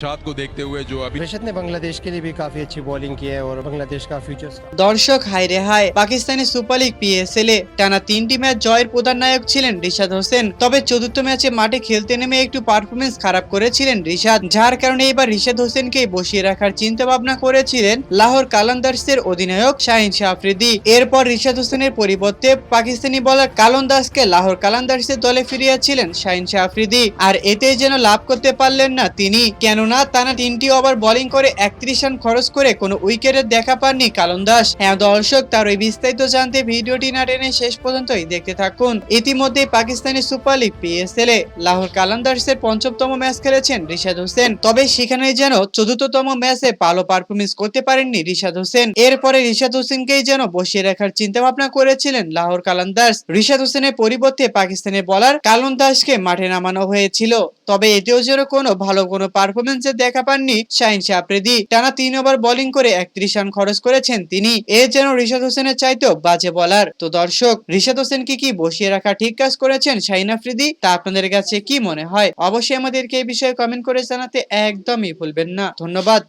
रात को देखते हुए जो अभी रिशद ने बांग्लादेश के लिए भी काफी अच्छी बॉलिंग की है और बांग्लादेश का फ्यूचर्स দর্শক হায় রে হায় পাকিস্তানি সুপার লিগ পিএসএল এ টানা তিনটি ম্যাচ জয়ের প্রধান নায়ক ছিলেন রিশাদ হোসেন তবে চতুর্থ ম্যাচে মাঠে খেলতে নেমে একটু পারফরমেন্স খারাপ করেছিলেন রিশাদ যার কারণে এবার রিশাদ হোসেনকে বসিয়ে রাখার চিন্তা ভাবনা করেছিলেন লাহোর কালান্দার্সের অধিনায়ক শাহিন শাহ আফ্রিদি এরপর রিশাদ হোসেনের পরিবর্তে পাকিস্তানি বলার কালন দাসকে লাহোর কালান্দার্সের দলে ফিরিয়েছিলেন শাহিন শাহ আফ্রিদি আর এতেই যেন লাভ করতে পারলেন না তিনি কেননা টানা তিনটি ওভার বোলিং করে একত্রিশ রান খরচ করে কোনো উইকেটের দেখা পাননি কালন দাস। হ্যাঁ দর্শক, তার ওই বিস্তারিত জানতে ভিডিওটি না টেনে শেষ পর্যন্তই দেখতে থাকুন। ইতিমধ্যে পাকিস্তানি সুপার লিগ পিএসএল এ লাহোর কালান্দার্সের পঞ্চমতম ম্যাচ খেলেছেন রিশাদ হোসেন। তবে সেখানে যেন চতুর্থতম ম্যাচে ভালো পারফরমেন্স করতে পারেননি রিশাদ হোসেন। এরপরে রিশাদ হোসেনকেই যেন বসিয়ে রাখার চিন্তা ভাবনা করেছিলেন লাহোর কালান্দার্স রিশাদ হোসেনের পরিবর্তে পাকিস্তানের বলার কালন দাসকে মাঠে নামানো হয়েছিল। তবে এতেও যেন কোনো ভালো কোনো পারফরমেন্স দেখা পাননি শাহিন সাপ্রেদি টানা তিন ওভার বোলিং করে একত্রিশ রান খরচ করেছেন তিনি। এ যেন রিশাদ হোসেনের চাইতেও বাজে বলার তো দর্শক, রিশাদ হোসেনকে কি বসিয়ে রাখা ঠিক কাজ করেছেন শাহিন আফ্রিদি? তা আপনাদের কাছে কি মনে হয়? অবশ্যই আমাদেরকে এই বিষয়ে কমেন্ট করে জানাতে একদমই ভুলবেন না। ধন্যবাদ।